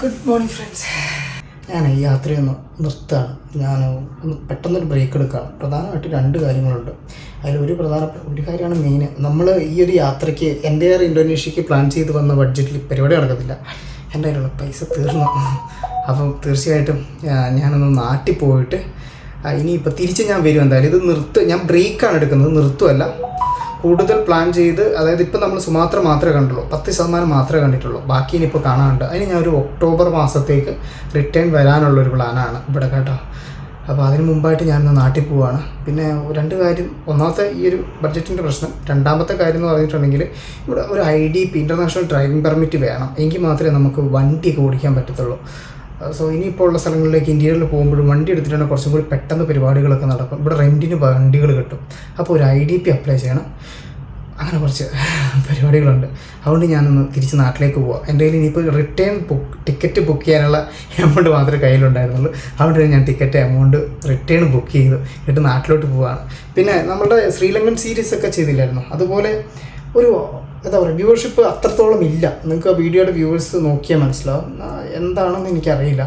Good morning friends ഞാൻ ഈ യാത്രയൊന്ന് നിർത്താണ് ഞാൻ ഒന്ന് പെട്ടെന്നൊരു ബ്രേക്ക് എടുക്കുകയാണ് പ്രധാനമായിട്ട് രണ്ട് കാര്യങ്ങളുണ്ട്. അതിൽ ഒരു പ്രധാനപ്പെട്ട ഒരു കാര്യമാണ് മെയിൻ നമ്മൾ ഈ ഒരു യാത്രയ്ക്ക് എന്റെ ഇന്തോനേഷ്യക്ക് പ്ലാൻ ചെയ്ത് വന്ന ബഡ്ജറ്റിൽ പരിപാടി നടക്കത്തില്ല. എന്റെ കയ്യിലുള്ള പൈസ തീർന്നു. അപ്പം തീർച്ചയായിട്ടും ഞാനൊന്ന് നാട്ടിൽ പോയിട്ട് ഇനിയിപ്പോൾ തിരിച്ച് ഞാൻ വരും എന്തായാലും. ഇത് നിർത്ത് ഞാൻ ബ്രേക്കാണ് എടുക്കുന്നത്. നിർത്തുമല്ല കൂടുതൽ പ്ലാൻ ചെയ്ത് അതായത് ഇപ്പം നമ്മൾ സുമാത്ര മാത്രമേ കണ്ടുള്ളൂ. പത്ത് ശതമാനം മാത്രമേ കണ്ടിട്ടുള്ളൂ. ബാക്കി ഇനിയിപ്പോൾ കാണാനുണ്ട്. അതിന് ഞാൻ ഒരു ഒക്ടോബർ മാസത്തേക്ക് റിട്ടേൺ വരാനുള്ളൊരു പ്ലാനാണ് ഇവിടെ കേട്ടോ. അപ്പോൾ അതിന് മുമ്പായിട്ട് ഞാനിന്ന് നാട്ടിൽ പോവാണ്. പിന്നെ രണ്ട് കാര്യം ഒന്നാമത്തെ ഈ ഒരു ബഡ്ജറ്റിന്റെ പ്രശ്നം. രണ്ടാമത്തെ കാര്യം എന്ന് പറഞ്ഞിട്ടുണ്ടെങ്കിൽ ഇവിടെ ഒരു I D P international driving permit വേണം. എങ്കിൽ മാത്രമേ നമുക്ക് വണ്ടിയൊക്കെ ഓടിക്കാൻ പറ്റത്തുള്ളൂ. സോ ഇനിയിപ്പോൾ ഉള്ള സ്ഥലങ്ങളിലേക്ക് ഇന്ത്യയിൽ പോകുമ്പോഴും വണ്ടി എടുത്തിട്ടുണ്ടെങ്കിൽ കുറച്ചും കൂടി പെട്ടെന്ന് പരിപാടികളൊക്കെ നടക്കും. ഇവിടെ റെന്റിന് വണ്ടികൾ കിട്ടും. അപ്പോൾ ഒരു ഐ ഡി പി അപ്ലൈ ചെയ്യണം. അങ്ങനെ കുറച്ച് പരിപാടികളുണ്ട്. അതുകൊണ്ട് ഞാനൊന്ന് തിരിച്ച് നാട്ടിലേക്ക് പോവാം. എന്റെ കയ്യിൽ ഇനിയിപ്പോൾ റിട്ടേൺ ബുക്ക് ടിക്കറ്റ് ബുക്ക് ചെയ്യാനുള്ള എമൗണ്ട് മാത്രമേ കയ്യിലുണ്ടായിരുന്നുള്ളൂ. അതുകൊണ്ട് ഞാൻ ടിക്കറ്റ് എമൗണ്ട് റിട്ടേൺ ബുക്ക് ചെയ്തു. എന്നിട്ട് നാട്ടിലോട്ട് പോവാണ്. പിന്നെ നമ്മുടെ ശ്രീലങ്കൻ സീരീസ് ഒക്കെ ചെയ്തില്ലായിരുന്നു? അതുപോലെ ഒരു എന്താ പറയുക വ്യൂവർഷിപ്പ് അത്രത്തോളം ഇല്ല. നിങ്ങൾക്ക് ആ വീഡിയോയുടെ വ്യൂവേഴ്സ് നോക്കിയാൽ മനസ്സിലാവും. എന്താണെന്ന് എനിക്കറിയില്ല.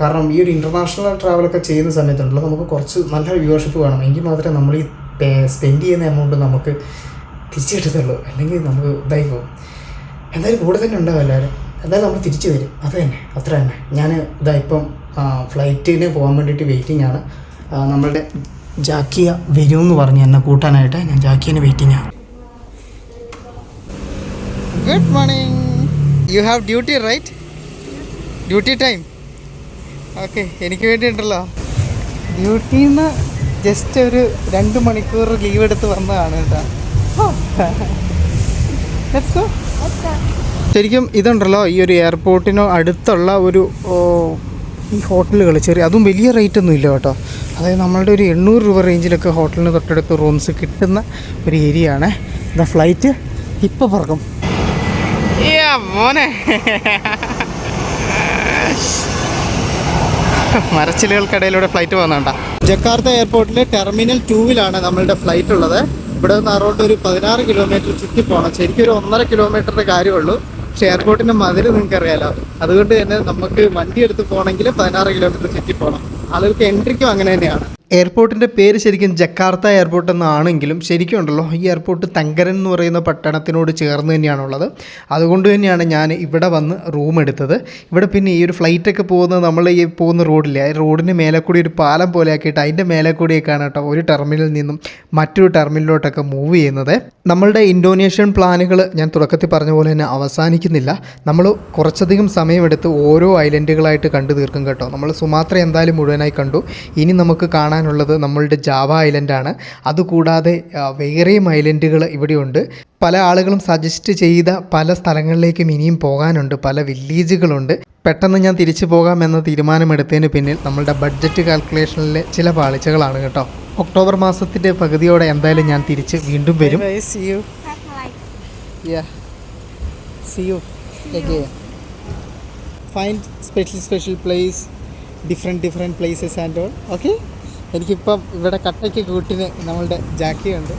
കാരണം ഈ ഒരു ഇന്റർനാഷണൽ ട്രാവലൊക്കെ ചെയ്യുന്ന സമയത്തുണ്ടല്ലോ നമുക്ക് കുറച്ച് നല്ല വ്യൂവർഷിപ്പ് വേണം. എങ്കിൽ മാത്രമേ നമ്മൾ ഈ സ്പെൻഡ് ചെയ്യുന്ന എമൗണ്ട് നമുക്ക് തിരിച്ചെടുത്തുള്ളൂ. അല്ലെങ്കിൽ നമുക്ക് ഇതായി പോകും എന്തായാലും കൂടെ തന്നെ ഉണ്ടാവും എല്ലാവരും. എന്തായാലും നമ്മൾ തിരിച്ചു വരും. അത് തന്നെ അത്ര തന്നെ. ഞാൻ ഇതാ ഇപ്പം ഫ്ലൈറ്റിന് പോകാൻ വേണ്ടിയിട്ട് വെയിറ്റിംഗ് ആണ്. നമ്മളുടെ ജാക്കിയ വരുമെന്ന് പറഞ്ഞ് എന്നെ കൂട്ടാനായിട്ട്. ഞാൻ ജാക്കിയന് വെയിറ്റിംഗ് ആണ്. Good morning you have duty right duty time okay എനിക്ക് വേണ്ടിയിട്ടുണ്ടല്ലോ ഡ്യൂട്ടിയിൽ നിന്ന് ജസ്റ്റ് ഒരു രണ്ട് മണിക്കൂർ ലീവ് എടുത്ത് വന്നതാണ് കേട്ടോ. ശരിക്കും ഇതുണ്ടല്ലോ ഈ ഒരു എയർപോർട്ടിനോ അടുത്തുള്ള ഒരു ഈ ഹോട്ടലുകൾ ചെറിയ അതും വലിയ റേറ്റ് ഒന്നും ഇല്ല കേട്ടോ. അതായത് നമ്മളുടെ ഒരു എണ്ണൂറ് രൂപ റേഞ്ചിലൊക്കെ ഹോട്ടലിന് തൊട്ടടുത്ത് റൂംസ് കിട്ടുന്ന ഒരു ഏരിയ ആണ്. ഫ്ലൈറ്റ് ഇപ്പോൾ പറക്കും. മോനെ. മരച്ചിലുകൾക്കിടയിലൂടെ ഫ്ലൈറ്റ് പോകുന്നുണ്ട? ജക്കാർത്ത എയർപോർട്ടിലെ ടെർമിനൽ ടൂവിലാണ് നമ്മളുടെ ഫ്ലൈറ്റ് ഉള്ളത്. ഇവിടെ നിന്ന് അറൗണ്ട് ഒരു പതിനാറ് കിലോമീറ്റർ ചുറ്റി പോകണം. ശരിക്കും ഒരു ഒന്നര കിലോമീറ്ററിന്റെ കാര്യമുള്ളൂ. പക്ഷെ എയർപോർട്ടിന്റെ നിങ്ങൾക്ക് അറിയാലോ അതുകൊണ്ട് തന്നെ നമുക്ക് വണ്ടി എടുത്ത് പോകണമെങ്കിൽ പതിനാറ് കിലോമീറ്റർ ചുറ്റി പോകണം. ആളുകൾക്ക് എൻട്രിക്കും അങ്ങനെ തന്നെയാണ്. എയർപോർട്ടിന്റെ പേര് ശരിക്കും ജക്കാർത്ത എയർപോർട്ട് എന്നാണെങ്കിലും ശരിക്കും ഉണ്ടല്ലോ ഈ എയർപോർട്ട് തങ്കരൻ എന്ന് പറയുന്ന പട്ടണത്തിനോട് ചേർന്ന് തന്നെയാണുള്ളത്. അതുകൊണ്ട് തന്നെയാണ് ഞാൻ ഇവിടെ വന്ന് റൂം എടുത്തത്. ഇവിടെ പിന്നെ ഈ ഒരു ഫ്ലൈറ്റൊക്കെ പോകുന്നത് നമ്മൾ ഈ പോകുന്ന റോഡില്ലേ ആ റോഡിന് മേലെ കൂടി ഒരു പാലം പോലെ ആക്കിയിട്ട് അതിന്റെ മേലെ കൂടിയൊക്കെയാണ് കേട്ടോ ഒരു ടെർമിനലിൽ നിന്നും മറ്റൊരു ടെർമിനലിലോട്ടൊക്കെ മൂവ് ചെയ്യുന്നത്. നമ്മളുടെ ഇൻഡോനേഷ്യൻ പ്ലാനുകൾ ഞാൻ തുടക്കത്തിൽ പറഞ്ഞ പോലെ തന്നെ അവസാനിക്കുന്നില്ല. നമ്മൾ കുറച്ചധികം സമയമെടുത്ത് ഓരോ ഐലൻഡുകളായിട്ട് കണ്ടു തീർക്കും കേട്ടോ. നമ്മൾ സുമാത്ര എന്തായാലും മുഴുവനായി കണ്ടു. ഇനി നമുക്ക് കാണാനുള്ളത് നമ്മളുടെ ജാവ ഐലൻഡ് ഐലൻഡാണ് അതുകൂടാതെ വേറെയും ഐലൻഡുകൾ ഇവിടെയുണ്ട്. പല ആളുകളും സജസ്റ്റ് ചെയ്ത പല സ്ഥലങ്ങളിലേക്കും ഇനിയും പോകാനുണ്ട്. പല വില്ലേജുകളുണ്ട് പെട്ടെന്ന് ഞാൻ തിരിച്ചു പോകാമെന്ന തീരുമാനമെടുത്തതിന് പിന്നിൽ നമ്മളുടെ ബഡ്ജറ്റ് കാൽക്കുലേഷനിലെ ചില പാളിച്ചകളാണ് കേട്ടോ. ഒക്ടോബർ മാസത്തിന്റെ പകുതിയോടെ എന്തായാലും ഞാൻ തിരിച്ച് വീണ്ടും വരും. Find special special place different different places and all okay എനിക്കിപ്പം ഇവിടെ കട്ടയ്ക്ക് കൂട്ടിന് നമ്മളുടെ ജാക്കിയുണ്ട്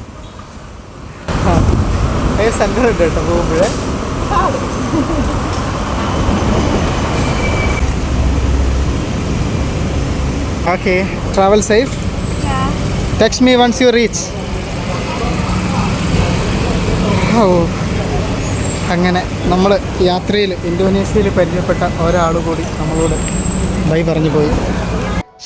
ഉണ്ട്. കേട്ടോ പോകുമ്പോഴേ okay travel safe text me once you reach ഓ അങ്ങനെ നമ്മൾ യാത്രയിൽ ഇന്തോനേഷ്യയിൽ പരിചയപ്പെട്ട ഒരാൾ കൂടി നമ്മളോട് ബൈ പറഞ്ഞു പോയി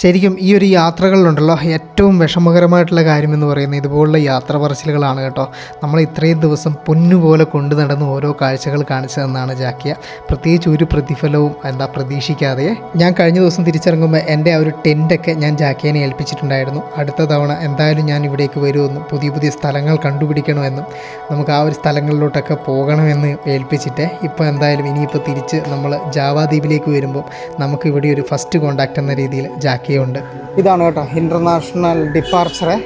ശരിക്കും ഈ ഒരു യാത്രകളിലുണ്ടല്ലോ ഏറ്റവും വിഷമകരമായിട്ടുള്ള കാര്യമെന്ന് പറയുന്നത് ഇതുപോലുള്ള യാത്ര പറച്ചിലുകളാണ് കേട്ടോ. നമ്മൾ ഇത്രയും ദിവസം പൊന്നുപോലെ കൊണ്ടു നടന്ന് ഓരോ കാഴ്ചകൾ കാണിച്ചതെന്നാണ് ജാക്കിയ. പ്രത്യേകിച്ച് ഒരു പ്രതിഫലവും എന്താ പ്രതീക്ഷിക്കാതെ. ഞാൻ കഴിഞ്ഞ ദിവസം തിരിച്ചിറങ്ങുമ്പോൾ എന്റെ ആ ഒരു ടെന്റൊക്കെ ഞാൻ ജാക്കിയനെ ഏൽപ്പിച്ചിട്ടുണ്ടായിരുന്നു. അടുത്ത തവണ എന്തായാലും ഞാൻ ഇവിടേക്ക് വരുമെന്നും പുതിയ പുതിയ സ്ഥലങ്ങൾ കണ്ടുപിടിക്കണമെന്നും നമുക്ക് ആ ഒരു സ്ഥലങ്ങളിലോട്ടൊക്കെ പോകണമെന്ന് ഏൽപ്പിച്ചിട്ട് ഇപ്പോൾ എന്തായാലും ഇനിയിപ്പോൾ തിരിച്ച് നമ്മൾ ജാവാദ്വീപിലേക്ക് വരുമ്പോൾ നമുക്ക് ഇവിടെ ഒരു ഫസ്റ്റ് കോണ്ടാക്റ്റ് എന്ന രീതിയിൽ ജാക്കിയുണ്ട് ഇതാണ് കേട്ടോ ഇന്റർനാഷണൽ ഡിപ്പാർച്ചറെ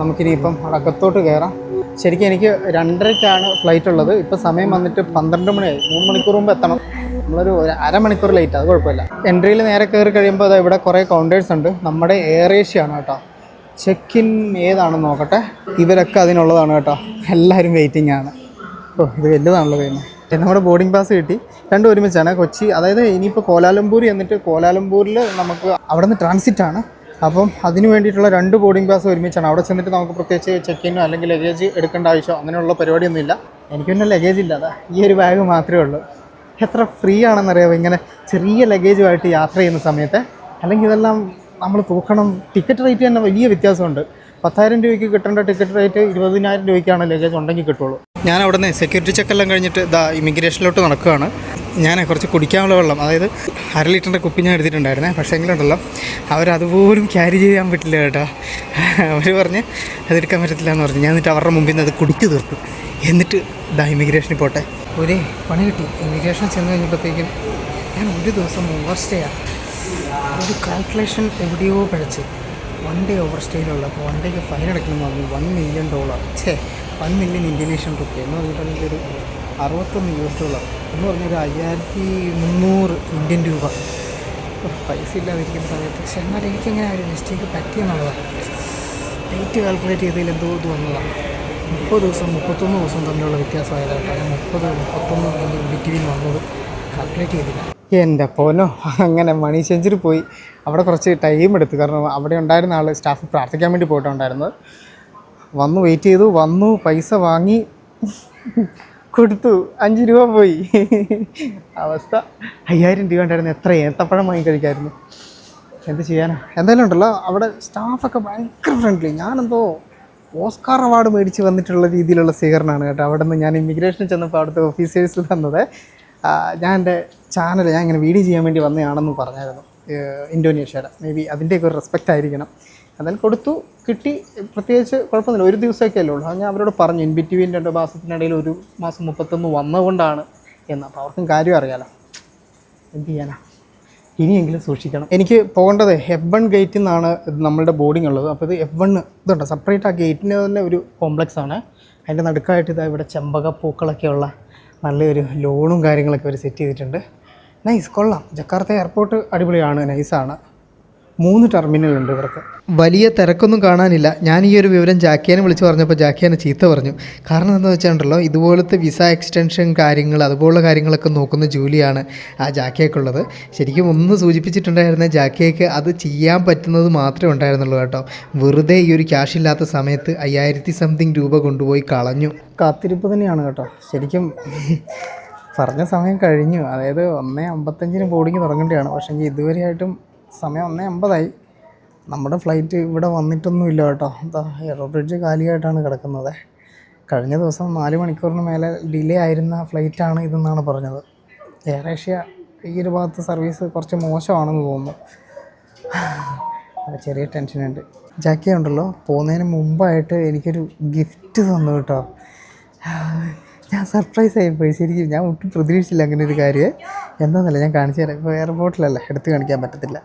നമുക്കിനിയിപ്പം അടക്കത്തോട്ട് കയറാം. ശരിക്കും എനിക്ക് രണ്ടരയ്ക്കാണ് ഫ്ലൈറ്റ് ഉള്ളത്. ഇപ്പോൾ സമയം വന്നിട്ട് പന്ത്രണ്ട് മണിയായി മൂന്ന് മണിക്കൂർ മുമ്പ് എത്തണം. നമ്മളൊരു അരമണിക്കൂർ ലേറ്റ് അത് കുഴപ്പമില്ല. എൻട്രിയിൽ നേരെ കയറി കഴിയുമ്പോൾ അത് ഇവിടെ കുറേ കൗണ്ടേഴ്സ് ഉണ്ട്. നമ്മുടെ എയർ ഏഷ്യ ആണ് കേട്ടോ. ചെക്ക് ഇൻ ഏതാണെന്ന് നോക്കട്ടെ. ഇവരൊക്കെ അതിനുള്ളതാണ് കേട്ടോ. എല്ലാവരും വെയിറ്റിംഗ് ആണ്. ഓ ഇത് വലുതാണല്ലോ കഴിയുന്നത് നമ്മുടെ ബോർഡിംഗ് പാസ് കിട്ടി. രണ്ടും ഒരുമിച്ചാണ് കൊച്ചി. അതായത് ഇനിയിപ്പോൾ കോലാലംപൂർ എന്നിട്ട് കോലാലംപൂരിൽ നമുക്ക് അവിടെ നിന്ന് ട്രാൻസിറ്റ് ആണ്. അപ്പം അതിന് വേണ്ടിയിട്ടുള്ള രണ്ട് ബോർഡിംഗ് പാസ് ഒരുമിച്ചാണ്. അവിടെ ചെന്നിട്ട് നമുക്ക് പ്രത്യേകിച്ച് ചെക്ക് ഇന്നോ അല്ലെങ്കിൽ ലഗേജ് എടുക്കേണ്ട ആവശ്യമോ അങ്ങനെയുള്ള പരിപാടിയൊന്നുമില്ല. എനിക്ക് പിന്നെ ലഗേജ് ഇല്ല. അതാ ഈ ഒരു ബാഗ് മാത്രമേ ഉള്ളൂ. എത്ര ഫ്രീ ആണെന്നറിയാമോ ഇങ്ങനെ ചെറിയ ലഗേജുമായിട്ട് യാത്ര ചെയ്യുന്ന സമയത്ത്. അല്ലെങ്കിൽ ഇതെല്ലാം നമ്മൾ തൂക്കണം. ടിക്കറ്റ് റേറ്റ് തന്നെ വലിയ വ്യത്യാസമുണ്ട്. പത്തായിരം രൂപയ്ക്ക് കിട്ടേണ്ട ടിക്കറ്റ് റേറ്റ് ഇരുപതിനായിരം രൂപയ്ക്കാണ് ലഗേജ് ഉണ്ടെങ്കിൽ കിട്ടുള്ളൂ. ഞാൻ അവിടെ നിന്ന് സെക്യൂരിറ്റി ചെക്കെല്ലാം കഴിഞ്ഞിട്ട് ഇതാ ഇമിഗ്രേഷനിലോട്ട് നടക്കുകയാണ്. ഞാൻ കുറച്ച് കുടിക്കാനുള്ള വെള്ളം അതായത് അര ലിറ്ററിന്റെ കുപ്പി ഞാൻ എടുത്തിട്ടുണ്ടായിരുന്നേ പക്ഷേ എങ്കിലുണ്ടല്ലോ. അവരതുപോലും ക്യാരി ചെയ്യാൻ പറ്റില്ല കേട്ടോ. അവർ പറഞ്ഞ് അതെടുക്കാൻ പറ്റത്തില്ല എന്ന് പറഞ്ഞു. ഞാൻ എന്നിട്ട് അവരുടെ മുമ്പിൽ നിന്ന് അത് കുടിച്ചു തീർത്തു. എന്നിട്ട് ഇതാ ഇമിഗ്രേഷനിൽ പോട്ടെ. ഒരേ പണി കിട്ടി. ഇമിഗ്രേഷൻ ചെന്ന് കഴിഞ്ഞപ്പോഴത്തേക്കും ഞാൻ ഒരു ദിവസം ഓവർ സ്റ്റേ ആണ് ഒരു കാൽക്കുലേഷൻ എവിടെയോ പിഴച്ച് വൺ ഡേ ഓവർ സ്റ്റേയിലുള്ള അപ്പോൾ വൺ ഡേക്ക് ഫൈൻ അടയ്ക്കണമെന്ന് പറഞ്ഞു. വൺ മില്യൺ ഡോളർ ഛേ വൺ മില്യൺ ഇന്തോനേഷ്യൻ റുപ്പി എന്ന് പറഞ്ഞിട്ടുണ്ടെങ്കിൽ ഒരു അറുപത്തൊന്ന് യു എസ് ഡോളർ എന്ന് പറഞ്ഞാൽ ഒരു അയ്യായിരത്തി മുന്നൂറ് ഇന്ത്യൻ രൂപ. പൈസ ഇല്ലാതിരിക്കുന്ന സമയത്ത്. പക്ഷേ എന്നാൽ എനിക്ക് എങ്ങനെ ഒരു മിസ്റ്റേക്ക് പറ്റിയെന്നുള്ളതാണ് ഡേറ്റ് കാൽക്കുലേറ്റ് ചെയ്തതിൽ എന്തോ ഇത് വന്നതാണ് മുപ്പത് ദിവസം മുപ്പത്തൊന്ന് ദിവസം തമ്മിലുള്ള വ്യത്യാസമായതായിട്ടാണ് മുപ്പത് മുപ്പത്തൊന്ന് ബിറ്റ്വീൻ വന്നത് കാൽക്കുലേറ്റ് ചെയ്തില്ല. എന്റെ പോനോ അങ്ങനെ മണി ചേഞ്ചിൽ പോയി. അവിടെ കുറച്ച് ടൈം എടുത്തു. കാരണം അവിടെ ഉണ്ടായിരുന്ന ആൾ സ്റ്റാഫ് പ്രാർത്ഥിക്കാൻ വേണ്ടി പോയിട്ടുണ്ടായിരുന്നത്. വന്നു വെയിറ്റ് ചെയ്തു വന്നു പൈസ വാങ്ങി കൊടുത്തു അഞ്ച് രൂപ പോയി. അവസ്ഥ അയ്യായിരം രൂപ ഉണ്ടായിരുന്നു എത്ര ഏത്തപ്പഴം വാങ്ങി കഴിക്കായിരുന്നു. എന്ത് ചെയ്യാനാ? എന്തായാലും ഉണ്ടല്ലോ അവിടെ സ്റ്റാഫൊക്കെ ഭയങ്കര ഫ്രണ്ട്ലി ഞാനെന്തോ ഓസ്കാർ അവാർഡ് മേടിച്ച് വന്നിട്ടുള്ള രീതിയിലുള്ള സ്വീകരണമാണ് കേട്ടോ. അവിടെ നിന്ന് ഞാൻ ഇമിഗ്രേഷനിൽ ചെന്നപ്പോൾ അവിടുത്തെ ഓഫീസേഴ്സ് തന്നത് ഞാൻ എന്റെ ചാനൽ ഞാൻ ഇങ്ങനെ വീഡിയോ ചെയ്യാൻ വേണ്ടി വന്നതാണെന്ന് പറഞ്ഞായിരുന്നു ഇൻഡോനേഷ്യയുടെ മേ ബി അതിന്റെയൊക്കെ ഒരു റെസ്പെക്റ്റ് ആയിരിക്കണം. എന്തായാലും കൊടുത്തു. കിട്ടി. പ്രത്യേകിച്ച് കുഴപ്പമൊന്നുമില്ല. ഒരു ദിവസമൊക്കെ അല്ലേ ഉള്ളൂ. അത് ഞാൻ അവരോട് പറഞ്ഞു. ഇൻ ബിറ്റ്വീൻ രണ്ട് മാസത്തിനിടയിൽ ഒരു മാസം മുപ്പത്തൊന്ന് വന്നതുകൊണ്ടാണ് എന്ന്. അപ്പോൾ അവർക്കും കാര്യം അറിയാലോ. എന്ത് ചെയ്യാനാ? ഇനിയെങ്കിലും സൂക്ഷിക്കണം. എനിക്ക് പോകേണ്ടത് എഫ് വൺ ഗേറ്റിൽ നിന്നാണ് നമ്മളുടെ ബോർഡിംഗ് ഉള്ളത്. അപ്പോൾ ഇത് എഫ് വൺ ഇതുണ്ട്. സെപ്പറേറ്റ് ആ ഗേറ്റിന് തന്നെ ഒരു കോംപ്ലക്സ് ആണ്. അതിന്റെ നടുക്കായിട്ട് ഇതാ ഇവിടെ ചെമ്പക പൂക്കളൊക്കെ ഉള്ള നല്ലൊരു ലോണും കാര്യങ്ങളൊക്കെ അവർ സെറ്റ് ചെയ്തിട്ടുണ്ട്. നൈസ് കൊള്ളാം. ജക്കാർത്ത എയർപോർട്ട് അടിപൊളിയാണ്. നൈസാണ് മൂന്ന് ടെർമിനൽ ഉണ്ട് ഇവർക്ക്. വലിയ തിരക്കൊന്നും കാണാനില്ല. ഞാൻ ഈ ഒരു വിവരം ജാക്കിയാനെ വിളിച്ച് പറഞ്ഞപ്പോൾ ജാക്കിയാനെ ചീത്ത പറഞ്ഞു. കാരണം എന്താ വെച്ചിട്ടുണ്ടല്ലോ ഇതുപോലത്തെ വിസ എക്സ്റ്റൻഷൻ കാര്യങ്ങൾ അതുപോലുള്ള കാര്യങ്ങളൊക്കെ നോക്കുന്ന ജോലിയാണ് ആ ജാക്കിയക്കുള്ളത് ശരിക്കും ഒന്ന് സൂചിപ്പിച്ചിട്ടുണ്ടായിരുന്ന ജാക്കിയക്ക് അത് ചെയ്യാൻ പറ്റുന്നത് മാത്രമേ ഉണ്ടായിരുന്നുള്ളൂ കേട്ടോ. വെറുതെ ഈ ഒരു ക്യാഷ് ഇല്ലാത്ത സമയത്ത് അയ്യായിരത്തി സംതിങ് രൂപ കൊണ്ടുപോയി കളഞ്ഞു. കാത്തിരിപ്പ് തന്നെയാണ് കേട്ടോ. ശരിക്കും പറഞ്ഞ സമയം കഴിഞ്ഞു. അതായത് ഒന്നേ അമ്പത്തഞ്ചിന് ബോർഡിങ് തുടങ്ങേണ്ടതാണ് പക്ഷേ ഇതുവരെയായിട്ടും സമയം ഒന്നേ അമ്പതായി നമ്മുടെ ഫ്ലൈറ്റ് ഇവിടെ വന്നിട്ടൊന്നുമില്ല കേട്ടോ. എന്താ എയർ ബ്രിഡ്ജ് കാലിയായിട്ടാണ് കിടക്കുന്നത്. കഴിഞ്ഞ ദിവസം നാല് മണിക്കൂറിന് മേലെ ഡിലേ ആയിരുന്ന ഫ്ലൈറ്റാണ് ഇതെന്നാണ് പറഞ്ഞത്. എയർ ഏഷ്യ ഈ ഒരു ഭാഗത്ത് സർവീസ് കുറച്ച് മോശമാണെന്ന് തോന്നുന്നു. ചെറിയ ടെൻഷനുണ്ട് ജാക്കി ഉണ്ടല്ലോ പോകുന്നതിന് മുമ്പായിട്ട് എനിക്കൊരു ഗിഫ്റ്റ് തന്നു കേട്ടോ. ഞാൻ സർപ്രൈസ് ആയിപ്പോയി ശരിക്കും ഞാൻ ഒട്ടും പ്രതീക്ഷിച്ചില്ല അങ്ങനെ ഒരു കാര്യം. എന്താണെന്നല്ല ഞാൻ കാണിച്ചു തരാം. ഇപ്പോൾ എയർപോർട്ടിലല്ല എടുത്ത് കാണിക്കാൻ പറ്റത്തില്ല.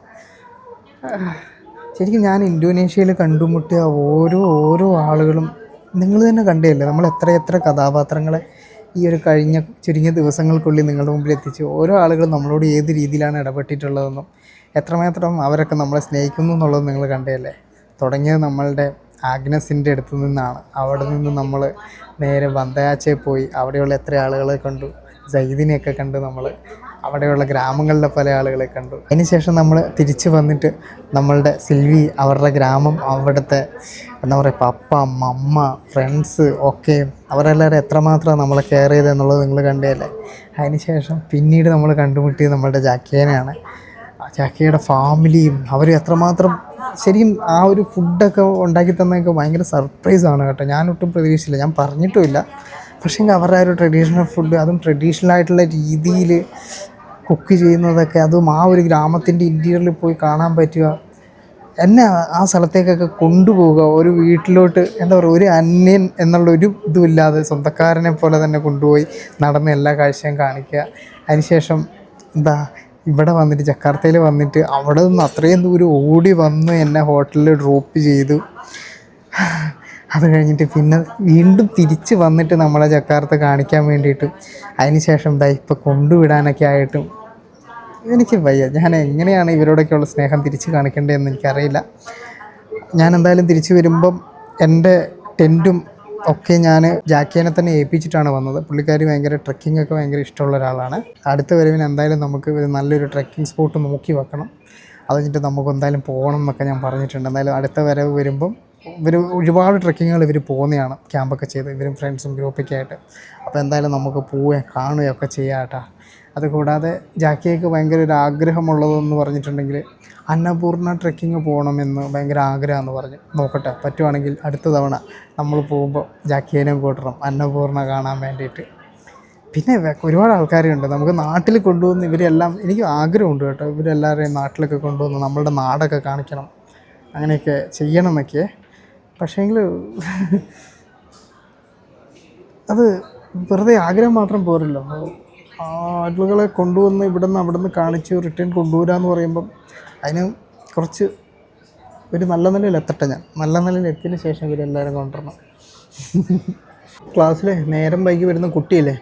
ശരിക്കും ഞാൻ ഇന്തോനേഷ്യയിൽ കണ്ടുമുട്ടിയ ഓരോ ഓരോ ആളുകളും നിങ്ങൾ തന്നെ കണ്ടതല്ലേ നമ്മൾ എത്ര എത്ര കഥാപാത്രങ്ങളെ ഈ ഒരു കഴിഞ്ഞ ചുരുങ്ങിയ ദിവസങ്ങൾക്കുള്ളിൽ നിങ്ങളുടെ മുമ്പിൽ എത്തിച്ച്. ഓരോ ആളുകളും നമ്മളോട് ഏത് രീതിയിലാണ് ഇടപെട്ടിട്ടുള്ളതെന്നും എത്രമാത്രം അവരൊക്കെ നമ്മളെ സ്നേഹിക്കുന്നു എന്നുള്ളത് നിങ്ങൾ കണ്ടതല്ലേ തുടങ്ങിയത് നമ്മളുടെ ആഗ്നസിന്റെ അടുത്ത് നിന്നാണ്. അവിടെ നിന്ന് നമ്മൾ നേരെ വന്ദയാച്ചയിൽ പോയി. അവിടെയുള്ള എത്ര ആളുകളെ കണ്ടു? ജൈദിനെയൊക്കെ കണ്ട് നമ്മൾ അവിടെയുള്ള ഗ്രാമങ്ങളിലെ പല ആളുകളെ കണ്ടു. അതിനുശേഷം നമ്മൾ തിരിച്ചു വന്നിട്ട് നമ്മളുടെ സിൽവി അവരുടെ ഗ്രാമം അവിടുത്തെ എന്താ പറയുക പപ്പ മമ്മ ഫ്രണ്ട്സ് ഒക്കെ അവരെല്ലാവരും എത്രമാത്രം നമ്മൾ കെയർ ചെയ്ത് എന്നുള്ളത് നിങ്ങൾ കണ്ടതല്ലേ? അതിനുശേഷം പിന്നീട് നമ്മൾ കണ്ടുമുട്ടിയത് നമ്മളുടെ ജാക്കേനെയാണ് ചാക്കയുടെ ഫാമിലിയും അവർ എത്രമാത്രം ശരിക്കും ആ ഒരു ഫുഡൊക്കെ ഉണ്ടാക്കി തന്നതൊക്കെ ഭയങ്കര സർപ്രൈസാണ് കേട്ടോ. ഞാനൊട്ടും പ്രതീക്ഷിച്ചില്ല. ഞാൻ പറഞ്ഞിട്ടുമില്ല പക്ഷേ അവരുടെ ആ ഒരു ട്രഡീഷണൽ ഫുഡ് അതും ട്രഡീഷണൽ ആയിട്ടുള്ള രീതിയിൽ കുക്ക് ചെയ്യുന്നതൊക്കെ അതും ആ ഒരു ഗ്രാമത്തിന്റെ ഇന്റീരിയറിൽ പോയി കാണാൻ പറ്റുക. എന്നെ ആ- സ്ഥലത്തേക്കൊക്കെ കൊണ്ടുപോവുക. ഒരു വീട്ടിലോട്ട് എന്താ പറയുക ഒരു അന്യൻ എന്നുള്ള ഒരു ഇതുമില്ലാതെ സ്വന്തക്കാരനെ പോലെ തന്നെ കൊണ്ടുപോയി നടന്ന് എല്ലാ കാഴ്ചയും കാണിക്കുക. അതിനുശേഷം എന്താ ഇവിടെ വന്നിട്ട് ജക്കാർത്തയിൽ വന്നിട്ട് അവിടെ നിന്ന് അത്രയും ദൂരം ഓടി വന്ന് എന്നെ ഹോട്ടലിൽ ഡ്രോപ്പ് ചെയ്തു. അത് കഴിഞ്ഞിട്ട് പിന്നെ വീണ്ടും തിരിച്ച് വന്നിട്ട് നമ്മളെ ജക്കാർത്ത കാണിക്കാൻ വേണ്ടിയിട്ട്. അതിനുശേഷം ദാ ഇപ്പം കൊണ്ടുവിടാനൊക്കെ ആയിട്ടും എനിക്ക് വയ്യ. ഞാൻ എങ്ങനെയാണ് ഇവരോടൊക്കെയുള്ള സ്നേഹം തിരിച്ച് കാണിക്കേണ്ടതെന്ന് എനിക്കറിയില്ല. ഞാൻ എന്തായാലും തിരിച്ചു വരുമ്പം എന്റെ ടെന്റും ഒക്കെ ഞാൻ ജാക്കിയനെ തന്നെ ഏൽപ്പിച്ചിട്ടാണ് വന്നത്. പുള്ളിക്കാരി ഭയങ്കര ട്രക്കിംഗ് ഒക്കെ ഭയങ്കര ഇഷ്ടമുള്ള ഒരാളാണ്. അടുത്ത വരവിന് എന്തായാലും നമുക്ക് ഒരു നല്ലൊരു ട്രക്കിംഗ് സ്പോട്ട് നോക്കി വെക്കണം. അത് കഴിഞ്ഞിട്ട് നമുക്ക് എന്തായാലും പോകണം എന്നൊക്കെ ഞാൻ പറഞ്ഞിട്ടുണ്ട്. എന്തായാലും അടുത്ത വരവ് വരുമ്പം ഇവർ ഒരുപാട് ട്രക്കിങ്ങുകൾ ഇവർ പോകുന്നതാണ് ക്യാമ്പൊക്കെ ചെയ്ത്. ഇവരും ഫ്രണ്ട്സും ഗ്രൂപ്പൊക്കെ ആയിട്ട്. അപ്പോൾ എന്തായാലും നമുക്ക് പോവുകയും കാണുകയൊക്കെ ചെയ്യാം കേട്ടോ. അതുകൂടാതെ ജാക്കിയൊക്കെ ഭയങ്കര ഒരു ആഗ്രഹമുള്ളതെന്ന് പറഞ്ഞിട്ടുണ്ടെങ്കിൽ അന്നപൂർണ ട്രക്കിങ് പോകണമെന്ന് ഭയങ്കര ആഗ്രഹമെന്ന് പറഞ്ഞു. നോക്കട്ടെ പറ്റുവാണെങ്കിൽ അടുത്ത തവണ നമ്മൾ പോകുമ്പോൾ ജാക്കിയേനെയും കൂട്ടണം അന്നപൂർണ കാണാൻ വേണ്ടിയിട്ട്. പിന്നെ ഒരുപാട് ആൾക്കാരുണ്ട്. നമുക്ക് നാട്ടിൽ കൊണ്ടുവന്ന് ഇവരെല്ലാം എനിക്ക് ആഗ്രഹമുണ്ട് കേട്ടോ. ഇവരെല്ലാവരെയും നാട്ടിലൊക്കെ കൊണ്ടുവന്ന് നമ്മളുടെ നാടൊക്കെ കാണിക്കണം അങ്ങനെയൊക്കെ ചെയ്യണം എന്നൊക്കെ. പക്ഷേങ്കിൽ അത് വെറുതെ ആഗ്രഹം മാത്രം പോരല്ലോ. ആളുകളെ കൊണ്ടുവന്ന് ഇവിടെ നിന്ന് അവിടെ നിന്ന് കാണിച്ച് റിട്ടേൺ കൊണ്ടുവരാന്ന് പറയുമ്പം അതിന് കുറച്ച് ഒരു നല്ല നിലയിൽ എത്തട്ടെ ഞാൻ. നല്ല നിലയിൽ എത്തിയതിന് ശേഷം ഇവരെല്ലാവരും കൊണ്ടുവരണം. ക്ലാസ്സിൽ നേരം വൈകി വരുന്ന കുട്ടിയില്ലേ?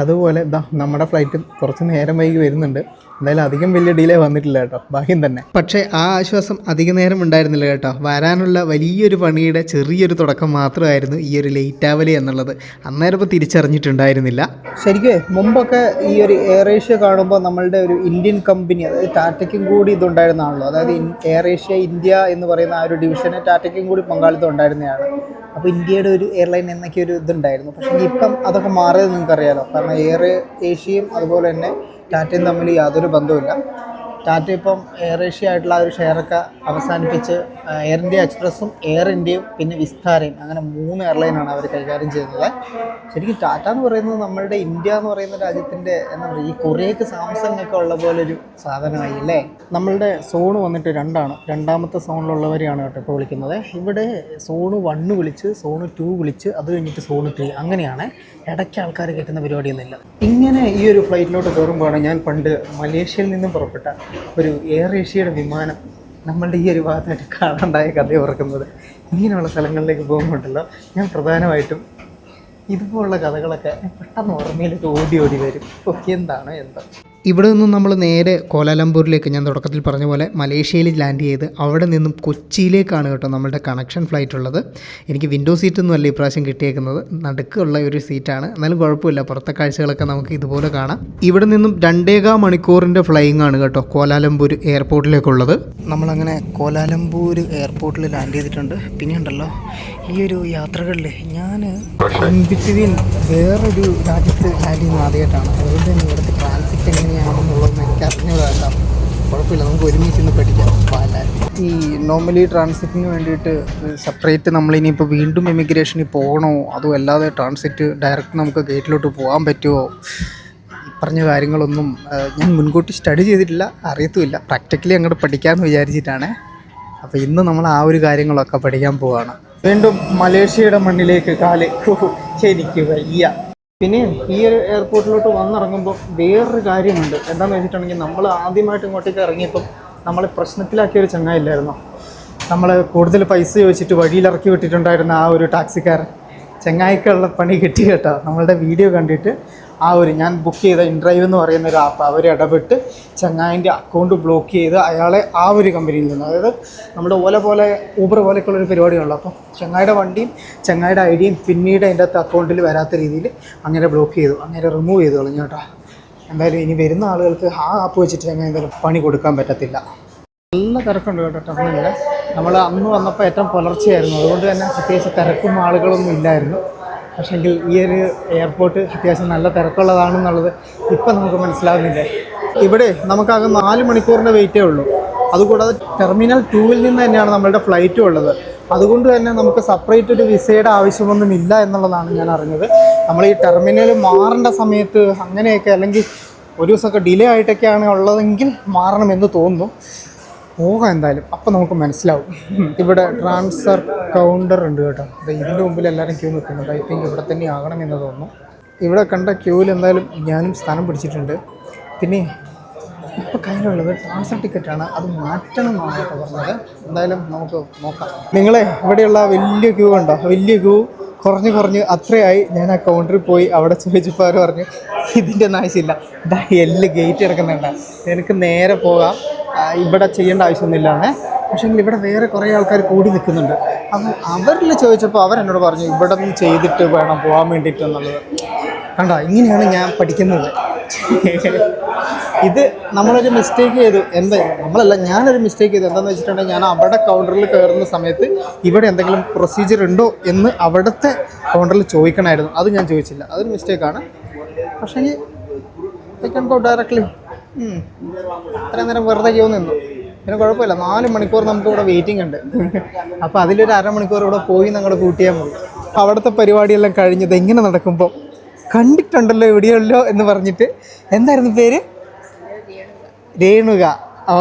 അതുപോലെ ഇതാ നമ്മുടെ ഫ്ലൈറ്റ് കുറച്ച് നേരം വൈകി വരുന്നുണ്ട്. എന്തായാലും അധികം വലിയ ഡിലേ വന്നിട്ടില്ല കേട്ടോ. ഭാഗ്യം തന്നെ. പക്ഷേ ആ ആശ്വാസം അധിക നേരം ഉണ്ടായിരുന്നില്ല കേട്ടോ. വരാനുള്ള വലിയൊരു പണിയുടെ ചെറിയൊരു തുടക്കം മാത്രമായിരുന്നു ഈ ഒരു ലേറ്റ് ആവലി എന്നുള്ളത്. അന്നേരം ഇപ്പോൾ തിരിച്ചറിഞ്ഞിട്ടുണ്ടായിരുന്നില്ല. ശരിക്കും മുമ്പൊക്കെ ഈ ഒരു എയർ ഏഷ്യ കാണുമ്പോൾ നമ്മളുടെ ഒരു ഇന്ത്യൻ കമ്പനി അതായത് ടാറ്റയ്ക്കും കൂടി ഇതുണ്ടായിരുന്നാണല്ലോ. അതായത് എയർ ഏഷ്യ ഇന്ത്യ എന്ന് പറയുന്ന ആ ഒരു ഡിവിഷന് ടാറ്റയ്ക്കും കൂടി പങ്കാളിത്തം ഉണ്ടായിരുന്നതാണ്. അപ്പോൾ ഇന്ത്യയുടെ ഒരു എയർലൈൻ എന്നൊക്കെ ഒരു ഇതുണ്ടായിരുന്നു. പക്ഷേ ഇപ്പം അതൊക്കെ മാറിയത് നിങ്ങൾക്കറിയാലോ. കാരണം എയർ ഏഷ്യയും അതുപോലെ തന്നെ ടാറ്റയും തമ്മിൽ യാതൊരു ബന്ധവുമില്ല. ടാറ്റ ഇപ്പം എയർ ഏഷ്യ ആയിട്ടുള്ള ഒരു ഷെയറൊക്കെ അവസാനിപ്പിച്ച് എയർ ഇന്ത്യ എക്സ്പ്രസ്സും എയർ ഇന്ത്യയും പിന്നെ വിസ്താരയും അങ്ങനെ മൂന്ന് എയർലൈനാണ് അവർ കൈകാര്യം ചെയ്യുന്നത്. ശരിക്കും ടാറ്റ എന്ന് പറയുന്നത് നമ്മളുടെ ഇന്ത്യ എന്ന് പറയുന്ന രാജ്യത്തിന്റെ എന്താ പറയുക ഈ കൊറിയക്ക് സാംസങ് ഒക്കെ ഉള്ള പോലെ ഒരു സാധനമായി അല്ലേ? നമ്മളുടെ സോണ് വന്നിട്ട് രണ്ടാണ്. രണ്ടാമത്തെ സോണിലുള്ളവരെയാണ് കേട്ടോ ഇപ്പോൾ വിളിക്കുന്നത്. ഇവിടെ സോണ് വണ്ണ് വിളിച്ച് സോണ് ടു വിളിച്ച് അത് കഴിഞ്ഞിട്ട് സോണ് ത്രീ അങ്ങനെയാണ് ഇടയ്ക്ക് ആൾക്കാർ കയറ്റുന്ന പരിപാടിയൊന്നുമില്ല. ഇങ്ങനെ ഈ ഒരു ഫ്ലൈറ്റിലോട്ട് കയറുമ്പോഴാണ് ഞാൻ പണ്ട് മലേഷ്യയിൽ നിന്നും പുറപ്പെട്ട ഒരു എയർ ഏഷ്യയുടെ വിമാനം നമ്മളുടെ ഈ ഒരു ഭാഗത്തായിട്ട് കാണാണ്ടായ കഥ ഓർക്കുന്നത്. ഇങ്ങനെയുള്ള സ്ഥലങ്ങളിലേക്ക് പോകുമ്പോണ്ടല്ലോ ഞാൻ പ്രധാനമായിട്ടും ഇതുപോലുള്ള കഥകളൊക്കെ പെട്ടെന്ന് ഓർമ്മയിലേക്ക് ഓടി ഓടി വരും. എന്താണ് എന്താ? ഇവിടെ നിന്നും നമ്മൾ നേരെ കോലാലംപൂരിലേക്ക് ഞാൻ തുടക്കത്തിൽ പറഞ്ഞ പോലെ മലേഷ്യയിൽ ലാൻഡ് ചെയ്ത് അവിടെ നിന്നും കൊച്ചിയിലേക്കാണ് കേട്ടോ നമ്മളുടെ കണക്ഷൻ ഫ്ലൈറ്റ് ഉള്ളത്. എനിക്ക് വിൻഡോ സീറ്റൊന്നും അല്ല ഇപ്രാവശ്യം കിട്ടിയേക്കുന്നത്. നടുക്കുള്ള ഒരു സീറ്റാണ് എന്നാലും കുഴപ്പമില്ല പുറത്തെ കാഴ്ചകളൊക്കെ നമുക്ക് ഇതുപോലെ കാണാം. ഇവിടെ നിന്നും രണ്ടേകാ മണിക്കൂറിന്റെ ഫ്ലൈയിങ് ആണ് കേട്ടോ കോലാലംപൂർ എയർപോർട്ടിലേക്കുള്ളത്. നമ്മളങ്ങനെ കോലാലംപൂർ എയർപോർട്ടിൽ ലാൻഡ് ചെയ്തിട്ടുണ്ട്. പിന്നെ ഉണ്ടല്ലോ ഈ ഒരു യാത്രകളിൽ ഞാൻ ബിറ്റ്വീൻ വേറൊരു രാജ്യത്ത് ലാൻഡ് ചെയ്യുന്ന ആദ്യമായിട്ടാണ്. അതുകൊണ്ട് തന്നെ ഇവിടുത്തെ ട്രാൻസിറ്റ് അറിഞ്ഞൂടാക്കാം കുഴപ്പമില്ല നമുക്ക് ഒരുമിച്ച് ഇന്ന് പഠിക്കാം. ഈ നോർമലി ട്രാൻസിറ്റിന് വേണ്ടിയിട്ട് സെപ്പറേറ്റ് നമ്മളിനിയിപ്പോൾ വീണ്ടും ഇമിഗ്രേഷനിൽ പോകണോ? അതോ അല്ലാതെ ട്രാൻസിറ്റ് ഡയറക്റ്റ് നമുക്ക് ഗേറ്റിലോട്ട് പോകാൻ പറ്റുമോ പറഞ്ഞ കാര്യങ്ങളൊന്നും ഞാൻ മുൻകൂട്ടി സ്റ്റഡി ചെയ്തിട്ടില്ല അറിയത്തുമില്ല. പ്രാക്ടിക്കലി അങ്ങോട്ട് പഠിക്കാമെന്ന് വിചാരിച്ചിട്ടാണ്. അപ്പോൾ ഇന്ന് നമ്മൾ ആ ഒരു കാര്യങ്ങളൊക്കെ പഠിക്കാൻ പോവാണ്. വീണ്ടും മലേഷ്യയുടെ മണ്ണിലേക്ക് കാൽ. ശരിക്കും വയ്യ. പിന്നെ ഈ ഒരു എയർപോർട്ടിലോട്ട് വന്നിറങ്ങുമ്പോൾ വേറൊരു കാര്യമുണ്ട്. എന്താണെന്ന് വെച്ചിട്ടുണ്ടെങ്കിൽ നമ്മൾ ആദ്യമായിട്ട് ഇങ്ങോട്ടേക്ക് ഇറങ്ങിയപ്പം നമ്മളെ പ്രശ്നത്തിലാക്കിയ ഒരു ചങ്ങായില്ലായിരുന്നു? നമ്മൾ കൂടുതൽ പൈസ ചോദിച്ചിട്ട് വഴിയിലിറക്കി വിട്ടിട്ടുണ്ടായിരുന്ന ആ ഒരു ടാക്സിക്കാരൻ. ചങ്ങായിക്കുള്ള പണി കിട്ടി കേട്ടോ. നമ്മളുടെ വീഡിയോ കണ്ടിട്ട് ആ ഒരു ഞാൻ ബുക്ക് ചെയ്ത ഇൻഡ്രൈവ് എന്ന് പറയുന്ന ഒരു ആപ്പ് അവർ ഇടപെട്ട് ചങ്ങായിന്റെ അക്കൗണ്ട് ബ്ലോക്ക് ചെയ്ത് അയാളെ ആ ഒരു കമ്പനിയിൽ നിന്ന് അതായത് നമ്മുടെ ഓല പോലെ ഊബർ പോലെയൊക്കെയുള്ള ഒരു പരിപാടിയുള്ളൂ അപ്പം ചങ്ങായിയുടെ വണ്ടിയും ചങ്ങായിയുടെ ഐഡിയും ഡിയും പിന്നീട് അതിന്റെ അകത്ത് അക്കൗണ്ടിൽ വരാത്ത രീതിയിൽ അങ്ങനെ ബ്ലോക്ക് ചെയ്തു അങ്ങനെ റിമൂവ് ചെയ്തു കളഞ്ഞു കേട്ടോ. എന്തായാലും ഇനി വരുന്ന ആളുകൾക്ക് ആ ആപ്പ് വെച്ചിട്ട് ചങ്ങായി എന്തായാലും പണി കൊടുക്കാൻ പറ്റത്തില്ല. നല്ല തിരക്കുണ്ട് കേട്ടോ ടൗണിൽ നമ്മൾ അന്ന് വന്നപ്പോൾ ഏറ്റവും പുലർച്ചയായിരുന്നു. അതുകൊണ്ട് തന്നെ പ്രത്യേകിച്ച് തിരക്കും ആളുകളൊന്നും ഇല്ലായിരുന്നു. പക്ഷേങ്കിൽ ഈ ഒരു എയർപോർട്ട് അത്യാവശ്യം നല്ല തിരക്കുള്ളതാണെന്നുള്ളത് ഇപ്പം നമുക്ക് മനസ്സിലാവുന്നില്ല. ഇവിടെ നമുക്കാകെ നാല് മണിക്കൂറിന്റെ വെയിറ്റേ ഉള്ളൂ. അതുകൂടാതെ ടെർമിനൽ ടൂവിൽ നിന്ന് തന്നെയാണ് നമ്മളുടെ ഫ്ലൈറ്റും ഉള്ളത്. അതുകൊണ്ട് തന്നെ നമുക്ക് സെപ്പറേറ്റ് ഒരു വിസയുടെ ആവശ്യമൊന്നും ഇല്ല എന്നുള്ളതാണ് ഞാൻ അറിഞ്ഞത്. നമ്മൾ ഈ ടെർമിനൽ മാറേണ്ട സമയത്ത് അങ്ങനെയൊക്കെ അല്ലെങ്കിൽ ഒരു ദിവസമൊക്കെ ഡിലേ ആയിട്ടൊക്കെയാണ് ഉള്ളതെങ്കിൽ മാറണമെന്ന് തോന്നുന്നു. പോകാം എന്തായാലും. അപ്പം നമുക്ക് മനസ്സിലാവും. ഇവിടെ ട്രാൻസ്ഫർ കൗണ്ടർ ഉണ്ട് കേട്ടോ. ഇതിന്റെ മുമ്പിൽ എല്ലാവരും ക്യൂ നിൽക്കുന്നുണ്ട്. ഐ തിങ്ക് ഇവിടെ തന്നെ ആകണം എന്ന് തോന്നുന്നു. ഇവിടെ കണ്ട ക്യൂവിൽ എന്തായാലും ഞാനും സ്ഥാനം പിടിച്ചിട്ടുണ്ട്. പിന്നെ ഇപ്പോൾ കയ്യിലുള്ളത് ട്രാൻസ്ഫർ ടിക്കറ്റാണ് അത് മാറ്റണം എന്നാണ് പറഞ്ഞത്. എന്തായാലും നമുക്ക് നോക്കാം. നിങ്ങളെ ഇവിടെയുള്ള വലിയ ക്യൂ ഉണ്ടോ വലിയ ക്യൂ കുറഞ്ഞ് കുറഞ്ഞ് അത്രയായി ഞാൻ ആ കൗണ്ടറിൽ പോയി അവിടെ ചോദിച്ചപ്പോൾ അവർ പറഞ്ഞു ഇതിന്റെ ഒന്നും ആവശ്യമില്ല. എല്ല് ഗേറ്റ് കിടക്കുന്നുണ്ട്. എനിക്ക് നേരെ പോകാം. ഇവിടെ ചെയ്യേണ്ട ആവശ്യമൊന്നുമില്ലാന്നേ. പക്ഷേ ഇവിടെ വേറെ കുറേ ആൾക്കാർ കൂടി നിൽക്കുന്നുണ്ട്. അപ്പം അവരിൽ ചോദിച്ചപ്പോൾ അവരെന്നോട് പറഞ്ഞു ഇവിടെ നിന്ന് ചെയ്തിട്ട് വേണം പോകാൻ വേണ്ടിയിട്ട് എന്നുള്ളത് കണ്ടോ ഇങ്ങനെയാണ് ഞാൻ പഠിക്കുന്നത്. ഇത് നമ്മളൊരു മിസ്റ്റേക്ക് ചെയ്തു. എന്താ നമ്മളല്ല ഞാനൊരു മിസ്റ്റേക്ക് ചെയ്തു. എന്താണെന്ന് വെച്ചിട്ടുണ്ടെങ്കിൽ ഞാൻ അവിടെ കൗണ്ടറിൽ കയറുന്ന സമയത്ത് ഇവിടെ എന്തെങ്കിലും പ്രൊസീജിയർ ഉണ്ടോ എന്ന് അവിടുത്തെ കൗണ്ടറിൽ ചോദിക്കണമായിരുന്നു അത് ഞാൻ ചോദിച്ചില്ല. അതൊരു മിസ്റ്റേക്കാണ് പക്ഷേ ഐ ക്യാൻ ഗോ ഡയറക്ട്ലി അത്രയും നേരം വെറുതെ ക്യൂ നിന്നു. പിന്നെ കുഴപ്പമില്ല. നാല് മണിക്കൂർ നമുക്ക് ഇവിടെ വെയിറ്റിംഗ് ഉണ്ട്. അപ്പോൾ അതിലൊരു അരമണിക്കൂർ ഇവിടെ പോയി ഞങ്ങൾ കൂട്ടിയാൽ മതി അപ്പോൾ അവിടുത്തെ പരിപാടിയെല്ലാം കഴിഞ്ഞത് എങ്ങനെ നടക്കുമ്പോൾ കണ്ടിട്ടുണ്ടല്ലോ എവിടെയല്ലോ എന്ന് പറഞ്ഞിട്ട്. എന്തായിരുന്നു പേര്? രേണുക.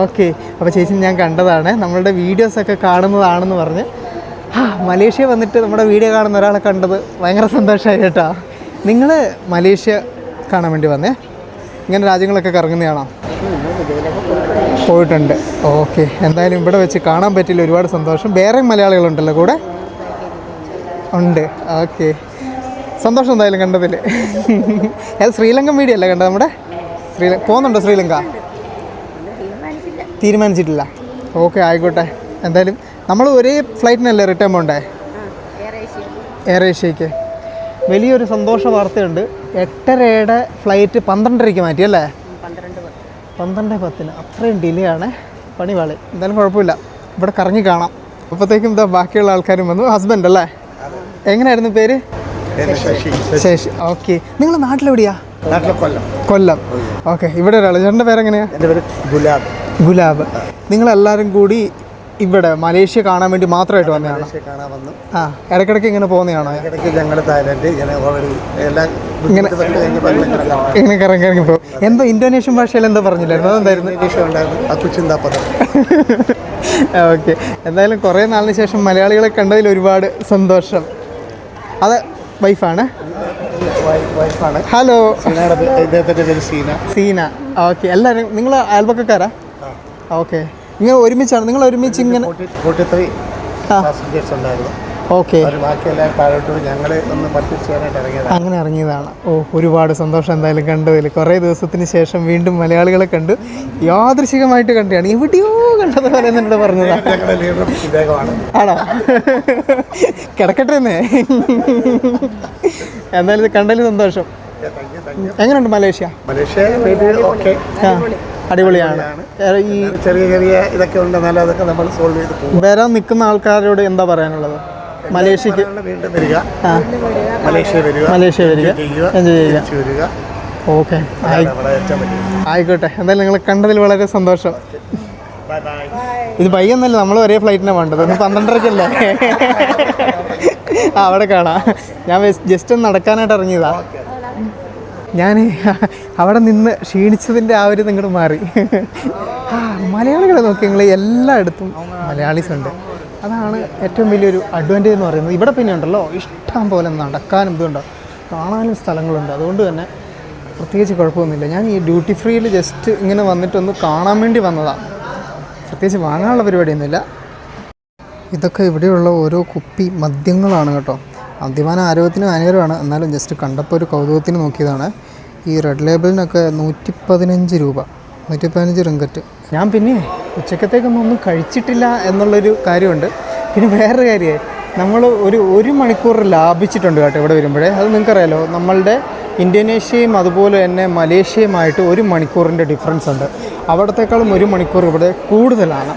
ഓക്കെ അപ്പോൾ ചേച്ചി ഞാൻ കണ്ടതാണ്. നമ്മളുടെ വീഡിയോസൊക്കെ കാണുന്നതാണെന്ന് പറഞ്ഞ്. മലേഷ്യ വന്നിട്ട് നമ്മുടെ വീഡിയോ കാണുന്ന ഒരാളെ കണ്ടത് ഭയങ്കര സന്തോഷമായി കേട്ടോ. നിങ്ങൾ മലേഷ്യ കാണാൻ വേണ്ടി വന്നേ? ഇങ്ങനെ രാജ്യങ്ങളൊക്കെ കറങ്ങുന്നതാണോ? പോയിട്ടുണ്ട്. ഓക്കെ. എന്തായാലും ഇവിടെ വെച്ച് കാണാൻ പറ്റില്ല. ഒരുപാട് സന്തോഷം. വേറെ മലയാളികളുണ്ടല്ലോ കൂടെ? ഉണ്ട്. ഓക്കെ. സന്തോഷം എന്തായാലും കണ്ടതിൽ അത് ശ്രീലങ്കൻ വീഡിയോ അല്ലേ കണ്ടത് നമ്മുടെ? ശ്രീലങ്ക പോകുന്നുണ്ടോ ശ്രീലങ്ക? തീരുമാനിച്ചിട്ടില്ല. ഓക്കെ ആയിക്കോട്ടെ. എന്തായാലും നമ്മൾ ഒരേ ഫ്ലൈറ്റിനല്ലേ റിട്ടേൺ പോകണ്ടേ? എയർ ഏഷ്യയ്ക്ക് വലിയൊരു സന്തോഷ വാർത്തയുണ്ട്. എട്ടരയുടെ ഫ്ലൈറ്റ് പന്ത്രണ്ടരയ്ക്ക് മാറ്റി അല്ലേ? പന്ത്രണ്ട് പത്തിന്. അത്രയും ഡിലേ ആണ് പണി പാളി എന്തായാലും കുഴപ്പമില്ല. ഇവിടെ കറങ്ങി കാണാം. അപ്പോഴത്തേക്കും ഇതാ ബാക്കിയുള്ള ആൾക്കാരും വന്നു. ഹസ്ബൻഡ് അല്ലേ? എങ്ങനെയായിരുന്നു പേര്? ശേഷി ഓക്കെ നിങ്ങൾ നാട്ടിലെവിടെയാ? നാട്ടിലെ കൊല്ലം. കൊല്ലം. ഓക്കെ ഇവിടെ ഒരാൾ ചേട്ടന്റെ പേരെങ്ങനെയാ? ഗുലാബ്. ഗുലാബ്. നിങ്ങളെല്ലാവരും കൂടി ഇവിടെ മലേഷ്യ കാണാൻ വേണ്ടി മാത്രമായിട്ട് വന്നതാണ്. കാണാൻ വന്നു. ആ ഇടയ്ക്കിടയ്ക്ക് ഇങ്ങനെ പോകുന്നതാണോ? ഇടയ്ക്ക് ഞങ്ങൾ തായ്ലൻഡ് ഇങ്ങനെ ഇങ്ങനെ ഇങ്ങനെ കറങ്ങി ഇറങ്ങി പോകും. എന്തോ ഇന്തോനേഷ്യൻ ഭാഷയിൽ എന്തോ പറഞ്ഞില്ലായിരുന്നു. അതെന്തായിരുന്നു? ഓക്കെ. എന്തായാലും കുറേ നാളിന് ശേഷം മലയാളികളെ കണ്ടതിൽ ഒരുപാട് സന്തോഷം. അത് വൈഫാണ്? വൈഫാണ്. ഹലോ. സീന. ഓക്കെ. എല്ലാവരും നിങ്ങൾ അയൽപക്കക്കാരാ? ഓക്കെ. ഇങ്ങനെ ഒരുമിച്ചാണ് നിങ്ങൾ ഒരുമിച്ച് ഇങ്ങനെ ഓക്കെ. അങ്ങനെ ഇറങ്ങിയതാണ്. ഓ ഒരുപാട് സന്തോഷം എന്തായാലും കണ്ടതിൽ. കുറേ ദിവസത്തിന് ശേഷം വീണ്ടും മലയാളികളെ കണ്ട് യാദൃശികമായിട്ട് കണ്ടാണ് എവിടെയോ കണ്ടതുപോലെ എന്നോട് പറഞ്ഞതാണ് ഞങ്ങളുടെ ലീഡറും ഇദ്ദേഹമാണ് ആണോ? കിടക്കട്ടെ എന്നേ എന്തായാലും ഇത് കണ്ടതിൽ സന്തോഷം. എങ്ങനെയുണ്ട് മലേഷ്യ? മലേഷ്യ അടിപൊളിയാണ്. ഈ ചെറിയ ചെറിയ ഇതൊക്കെ ഉണ്ട് എന്നാലും അതൊക്കെ നമ്മൾ സോൾവ് ചെയ്ത് പോകും വരാൻ നിൽക്കുന്ന ആൾക്കാരോട് എന്താ പറയാനുള്ളത്? മലേഷ്യക്ക് വീണ്ടും വരിക. മലേഷ്യ വരിക. മലേഷ്യ വരിക. എൻജോയ് ചെയ്യുക. ഓക്കെ. ആയിക്കോട്ടെ. എന്തായാലും നിങ്ങളെ കണ്ടതിൽ വളരെ സന്തോഷം. ബൈ ബൈ ഇത് പയ്യൊന്നല്ല നമ്മൾ ഒരേ ഫ്ലൈറ്റിനെ വേണ്ടത് ഒന്ന് പന്ത്രണ്ടരക്കല്ലേ? അവിടെ കാണാം. ഞാൻ ജസ്റ്റ് ഒന്ന് നടക്കാനായിട്ട് ഇറങ്ങിയതാ. ഞാൻ അവിടെ നിന്ന് ക്ഷീണിച്ചതിന്റെ ആ ഒരു നിങ്ങോട്ട് മാറി. ആ മലയാളികളെ നോക്കി നിങ്ങൾ എല്ലായിടത്തും മലയാളീസ് ഉണ്ട്. അതാണ് ഏറ്റവും വലിയൊരു അഡ്വാന്റേജ് എന്ന് പറയുന്നത്. ഇവിടെ പിന്നെ ഉണ്ടല്ലോ ഇഷ്ടം പോലെ നടക്കാനും ഇതുണ്ടോ കാണാനും സ്ഥലങ്ങളുണ്ട്. അതുകൊണ്ട് തന്നെ പ്രത്യേകിച്ച് കുഴപ്പമൊന്നുമില്ല. ഞാൻ ഈ ഡ്യൂട്ടി ഫ്രീയിൽ ജസ്റ്റ് ഇങ്ങനെ വന്നിട്ടൊന്ന് കാണാൻ വേണ്ടി വന്നതാണ് പ്രത്യേകിച്ച് വാങ്ങാനുള്ള പരിപാടിയൊന്നുമില്ല. ഇതൊക്കെ ഇവിടെയുള്ള ഓരോ കുപ്പി മദ്യങ്ങളാണ് കേട്ടോ. മദ്യപാന ആരോഗ്യത്തിന് ഹാനികരമാണ് എന്നാലും ജസ്റ്റ് കണ്ടപ്പോൾ ഒരു കൗതുകത്തിന് നോക്കിയതാണ്. ഈ റെഡ് ലേബിളിനൊക്കെ നൂറ്റി പതിനഞ്ച് രൂപ നൂറ്റി പതിനഞ്ച് റിങ്കറ്റ് ഞാൻ പിന്നെ ഉച്ചക്കത്തേക്കൊന്നും ഒന്നും കഴിച്ചിട്ടില്ല എന്നുള്ളൊരു കാര്യമുണ്ട്. പിന്നെ വേറൊരു കാര്യമേ നമ്മൾ ഒരു ഒരു മണിക്കൂർ ലാഭിച്ചിട്ടുണ്ട് കേട്ടോ ഇവിടെ വരുമ്പോഴേ. അത് നിങ്ങൾക്കറിയാലോ നമ്മളുടെ ഇന്തോനേഷ്യയും അതുപോലെ തന്നെ മലേഷ്യയുമായിട്ട് ഒരു മണിക്കൂറിന്റെ ഡിഫറൻസ് ഉണ്ട്. അവിടത്തേക്കാളും ഒരു മണിക്കൂർ ഇവിടെ കൂടുതലാണ്.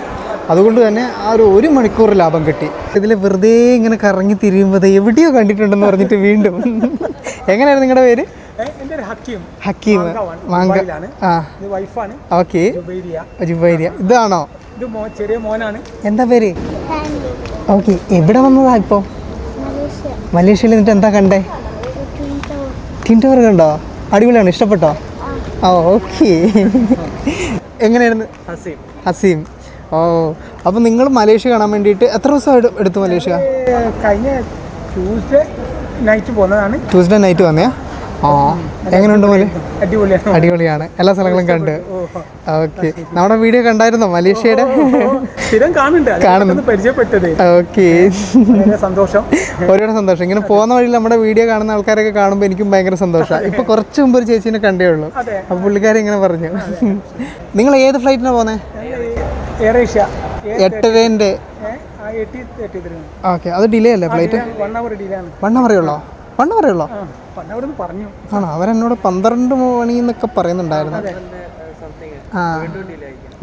അതുകൊണ്ട് തന്നെ ആ ഒരു ഒരു മണിക്കൂർ ലാഭം കിട്ടി. ഇതിൽ വെറുതെ ഇങ്ങനെ കറങ്ങി തിരിയുമ്പോൾ എവിടെയോ കണ്ടിട്ടുണ്ടെന്ന് പറഞ്ഞിട്ട് വീണ്ടും. എങ്ങനെയായിരുന്നു നിങ്ങളുടെ പേര്? ഹക്കീം. മാങ്ക ആ. ഓക്കെ. ജുബൈരിയ. ഇതാണോ? ചെറിയ മോനാണ്. എന്താ പേര്? ഓക്കെ. എവിടെ വന്നതാ ഇപ്പോൾ മലേഷ്യയിൽ എന്നിട്ട് എന്താ കണ്ടേ? ടിൻ ടവർ കണ്ടോ? അടിപൊളിയാണ്. ഇഷ്ടപ്പെട്ടോ? ആ ഓക്കെ. എങ്ങനെയായിരുന്നു? ഹസീം. ഹസീം. ഓ അപ്പോൾ നിങ്ങൾ മലേഷ്യ കാണാൻ വേണ്ടിയിട്ട് എത്ര ദിവസം എടു- എടുത്തു മലേഷ്യ? കഴിഞ്ഞ ട്യൂസ്ഡേ നൈറ്റ് പോന്നതാണ്. ട്യൂസ്ഡേ നൈറ്റ് വന്നേ ആ. എങ്ങനെയുണ്ട് മോലെ അടിപൊളിയാണ്. അടിപൊളിയാണ്. എല്ലാ സ്ഥലങ്ങളും കണ്ട്. ഓക്കെ. നമ്മുടെ വീഡിയോ കണ്ടായിരുന്നോ മലേഷ്യയുടെ? സ്ഥിരം കാണുന്നുണ്ട്. അത് കാണുന്നു. പെട്ടെന്ന് പരിചയപ്പെട്ടത്. ഓക്കെ. സന്തോഷം. ഒരുപാട് സന്തോഷം. ഇങ്ങനെ പോകുന്ന വഴിയിൽ നമ്മുടെ വീഡിയോ കാണുന്ന ആൾക്കാരൊക്കെ കാണുമ്പോൾ എനിക്കും ഭയങ്കര സന്തോഷമാണ് ഇപ്പൊ കുറച്ച് മുമ്പ് ഒരു ചേച്ചീനെ കണ്ടേ ഉള്ളൂ. അപ്പൊ പുള്ളിക്കാരി ഇങ്ങനെ പറഞ്ഞു. നിങ്ങൾ ഏത് ഫ്ലൈറ്റിനാണ് പോകുന്നത് എട്ടിത്തിരുന്നു ഓക്കെ. അത് ഡിലേ അല്ലേ ഫ്ലൈറ്റ്? വൺ അവർ ഡിലേ ആണ്. വൺ അവറേ ഉള്ളോ? ആ പറയുള്ളോ പറഞ്ഞു. ആണോ? അവരെന്നോട് പന്ത്രണ്ട് മണി എന്നൊക്കെ പറയുന്നുണ്ടായിരുന്നു. ആ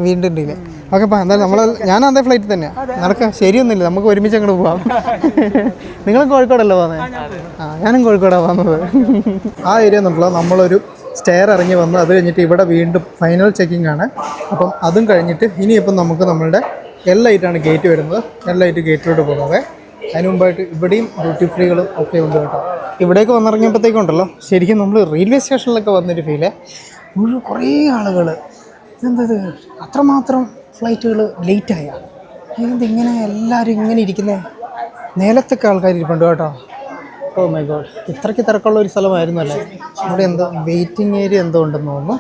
വീണ്ടും ഡിലേ. ഓക്കെ അപ്പം എന്തായാലും നമ്മൾ ഞാൻ അതേ ഫ്ലൈറ്റ് തന്നെയാണ് നടക്ക ശരിയൊന്നുമില്ല. നമുക്ക് ഒരുമിച്ച് അങ്ങോട്ട് പോവാം. നിങ്ങളും കോഴിക്കോടല്ലേ പോകുന്നത് ആ ഞാനും കോഴിക്കോടാണ് പോകുന്നത് ആ ഏരിയ നമ്മളോ നമ്മളൊരു സ്റ്റെയർ ഇറങ്ങി വന്ന് അത് കഴിഞ്ഞിട്ട് ഇവിടെ വീണ്ടും ഫൈനൽ ചെക്കിംഗ് ആണ്. അപ്പം അതും കഴിഞ്ഞിട്ട് ഇനിയിപ്പം നമുക്ക് നമ്മളുടെ എൽ ലൈറ്റാണ് ഗേറ്റ് വരുന്നത്. എൽ ലൈറ്റ് ഗേറ്റിലോട്ട് പോകുന്നത് അതിന് മുമ്പായിട്ട് ഇവിടെയും ഡ്യൂട്ടി ഫ്രീകളും ഒക്കെ ഉണ്ട് കേട്ടോ. ഇവിടേക്ക് വന്നിറങ്ങിയപ്പോഴത്തേക്കുണ്ടല്ലോ ശരിക്കും നമ്മൾ റെയിൽവേ സ്റ്റേഷനിലൊക്കെ വന്നൊരു ഫീൽ മുഴുവൻ കുറേ ആളുകൾ ഇതെന്തത് അത്രമാത്രം ഫ്ലൈറ്റുകൾ ലേറ്റായ ഇങ്ങനെ എല്ലാവരും ഇങ്ങനെ ഇരിക്കുന്നത് നേലത്തൊക്കെ ആൾക്കാർ ഇരിപ്പുണ്ട് കേട്ടോ. ഓ മൈ ഗോഡ് ഇത്രയ്ക്ക് തിരക്കുള്ള ഒരു സ്ഥലമായിരുന്നു അല്ലേ ഇവിടെ എന്തോ വെയിറ്റിംഗ് ഏരിയ എന്തോ ഉണ്ടെന്ന് തോന്നുന്നു.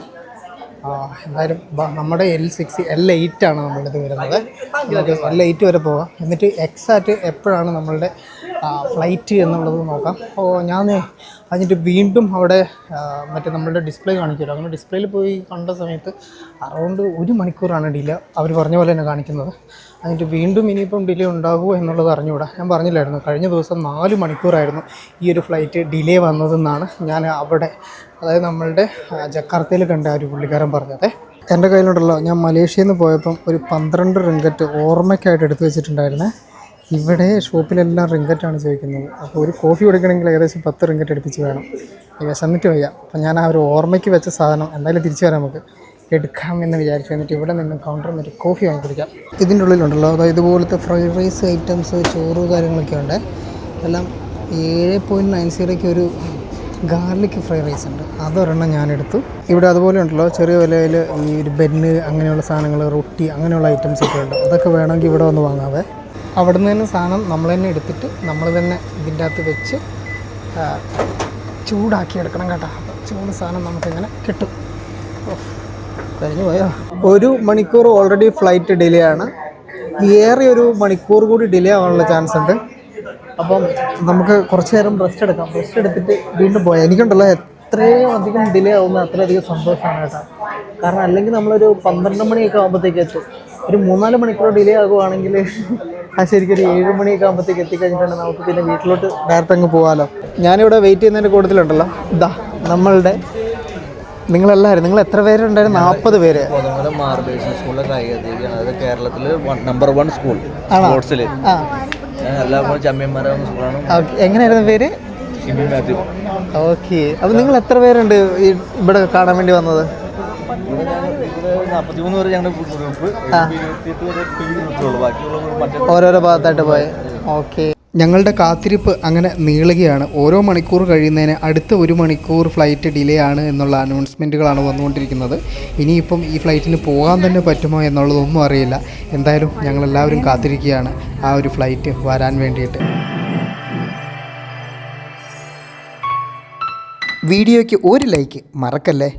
എന്തായാലും നമ്മുടെ എൽ സിക്സ് എൽ എയ്റ്റ് ആണ് നമ്മളിത് വരുന്നത്. നമുക്ക് എൽ എയ്റ്റ് വരെ പോകാം എന്നിട്ട് എക്സാക്റ്റ് എപ്പോഴാണ് നമ്മളുടെ ഫ്ലൈറ്റ് എന്നുള്ളത് നോക്കാം. അപ്പോൾ ഞാൻ കഴിഞ്ഞിട്ട് വീണ്ടും അവിടെ മറ്റേ നമ്മളുടെ ഡിസ്പ്ലേ കാണിക്കുമല്ലോ. അങ്ങനെ ഡിസ്പ്ലേയിൽ പോയി കണ്ട സമയത്ത് അറൗണ്ട് ഒരു മണിക്കൂറാണ് ഡിലേ അവർ പറഞ്ഞ പോലെ തന്നെ കാണിക്കുന്നത്. എന്നിട്ട് വീണ്ടും ഇനിയിപ്പം ഡിലേ ഉണ്ടാകുമോ എന്നുള്ളത് അറിഞ്ഞുകൂടാ. ഞാൻ പറഞ്ഞില്ലായിരുന്നു. കഴിഞ്ഞ ദിവസം നാല് മണിക്കൂറായിരുന്നു ഈ ഒരു ഫ്ലൈറ്റ് ഡിലേ വന്നതെന്നാണ് ഞാൻ അവിടെ അതായത് നമ്മളുടെ ജക്കാർത്തയിൽ കണ്ട ഒരു പുള്ളിക്കാരൻ പറഞ്ഞത്. എന്റെ കയ്യിലുണ്ടല്ലോ ഞാൻ മലേഷ്യയിൽ നിന്ന് പോയപ്പം ഒരു പന്ത്രണ്ട് റിങ്കറ്റ് ഓർമ്മയ്ക്കായിട്ട് എടുത്തു വെച്ചിട്ടുണ്ടായിരുന്നേ. ഇവിടെ ഷോപ്പിലെല്ലാം റിങ്കറ്റാണ് ചോദിക്കുന്നത്. അപ്പോൾ ഒരു കോഫി കൊടുക്കണമെങ്കിൽ ഏകദേശം പത്ത് റിങ്കറ്റ് അടുപ്പിച്ച് വേണം. വിശന്നിട്ട് വയ്യ. അപ്പം ഞാൻ ആ ഒരു ഓർമ്മയ്ക്ക് വെച്ച സാധനം എന്തായാലും തിരിച്ചു വരാം നമുക്ക്. എടുക്കാം എന്ന് വിചാരിച്ചു. എന്നിട്ട് ഇവിടെ നിന്ന് കൗണ്ടറിൽ നിന്നൊരു കോഫി വാങ്ങി കുടിക്കാം. ഇതിന്റെ ഉള്ളിലുണ്ടല്ലോ. അതായത് ഇതുപോലത്തെ ഫ്രൈഡ് റൈസ് ഐറ്റംസ് ചോറ് കാര്യങ്ങളൊക്കെ ഉണ്ട്. എല്ലാം ഏഴ് പോയിന്റ് നയൻ സീറോയ്ക്ക് ഒരു ഗാർലിക് ഫ്രൈഡ് റൈസ് ഉണ്ട്. അതൊരെണ്ണം ഞാനെടുത്തു ഇവിടെ അതുപോലെ ഉണ്ടല്ലോ. ചെറിയ വിലയിൽ ഈ ഒരു ബെന്ന് അങ്ങനെയുള്ള സാധനങ്ങൾ റൊട്ടി അങ്ങനെയുള്ള ഐറ്റംസ് ഒക്കെ ഉണ്ട്. അതൊക്കെ വേണമെങ്കിൽ ഇവിടെ വന്ന് വാങ്ങാവേ. അവിടെ നിന്ന് തന്നെ സാധനം നമ്മൾ തന്നെ എടുത്തിട്ട് നമ്മൾ തന്നെ ഇതിന്റെ അകത്ത് വെച്ച് ചൂടാക്കി എടുക്കണം കേട്ടോ. ചൂട് സാധനം നമുക്കിങ്ങനെ കിട്ടും. കഴിഞ്ഞു പോയോ? ഒരു മണിക്കൂർ ഓൾറെഡി ഫ്ലൈറ്റ് ഡിലേ ആണ്. ഏറെ ഒരു മണിക്കൂർ കൂടി ഡിലേ ആവാനുള്ള ചാൻസ് ഉണ്ട്. അപ്പം നമുക്ക് കുറച്ച് നേരം റെസ്റ്റ് എടുക്കാം. റെസ്റ്റ് എടുത്തിട്ട് വീണ്ടും പോയാൽ എനിക്കുണ്ടല്ലോ എത്രയും അധികം ഡിലേ ആവുന്ന അത്രയധികം സന്തോഷമാണ് കേട്ടോ. കാരണം അല്ലെങ്കിൽ നമ്മളൊരു പന്ത്രണ്ട് മണിയൊക്കെ ആകുമ്പോഴത്തേക്ക് എത്തും. ഒരു മൂന്നാൽ മണിക്കൂർ ഡിലേ ആകുവാണെങ്കിൽ ആ ശരിക്കും ഒരു ഏഴ് മണിയൊക്കെ ആകുമ്പോഴത്തേക്ക് എത്തിക്കഴിഞ്ഞിട്ടുണ്ടെങ്കിൽ നമുക്ക് പിന്നെ വീട്ടിലോട്ട് ഡയറക്റ്റ് അങ്ങ് പോകാമല്ലോ ഞാനിവിടെ വെയിറ്റ് ചെയ്യുന്നതിന്റെ കൂട്ടത്തിലുണ്ടല്ലോ ഇതാ നമ്മളുടെ നിങ്ങളെല്ലാവരും നിങ്ങൾ എത്ര പേരുണ്ടായിരുന്നു? നാൽപ്പത് പേര്. സ്കൂളിലെ അത് കേരളത്തിൽ നമ്പർ വൺ സ്കൂൾ ആണോ? സ്പോർട്സിൽ ആ. എല്ലാ ചമ്പ്യന്മാരാകുന്ന സ്കൂളാണ്. എങ്ങനെയായിരുന്നു പേര്? ഓക്കെ. അപ്പോൾ നിങ്ങൾ എത്ര പേരുണ്ട് ഇവിടെ കാണാൻ വേണ്ടി വന്നത്? പേര് ഞങ്ങളുടെ ഗ്രൂപ്പ് ഇരുപത്തിയെട്ട് പേര് ടി വി ഗ്രൂപ്പിലുള്ളൂ ബാക്കിയുള്ള മറ്റേ ഓരോരോ ഭാഗത്തായിട്ട് പോയി. ഓക്കെ. ഞങ്ങളുടെ കാത്തിരിപ്പ് അങ്ങനെ നീളുകയാണ്. ഓരോ മണിക്കൂർ കഴിയുന്നതിന് അടുത്ത ഒരു മണിക്കൂർ ഫ്ലൈറ്റ് ഡിലേ ആണ് എന്നുള്ള അനൗൺസ്മെന്റുകളാണ് വന്നുകൊണ്ടിരിക്കുന്നത്. ഇനിയിപ്പം ഈ ഫ്ലൈറ്റിന് പോകാൻ തന്നെ പറ്റുമോ എന്നുള്ളതൊന്നും അറിയില്ല. എന്തായാലും ഞങ്ങളെല്ലാവരും കാത്തിരിക്കുകയാണ് ആ ഒരു ഫ്ലൈറ്റ് വരാൻ വേണ്ടിയിട്ട്. വീഡിയോയ്ക്ക് ഒരു ലൈക്ക് മറക്കല്ലേ?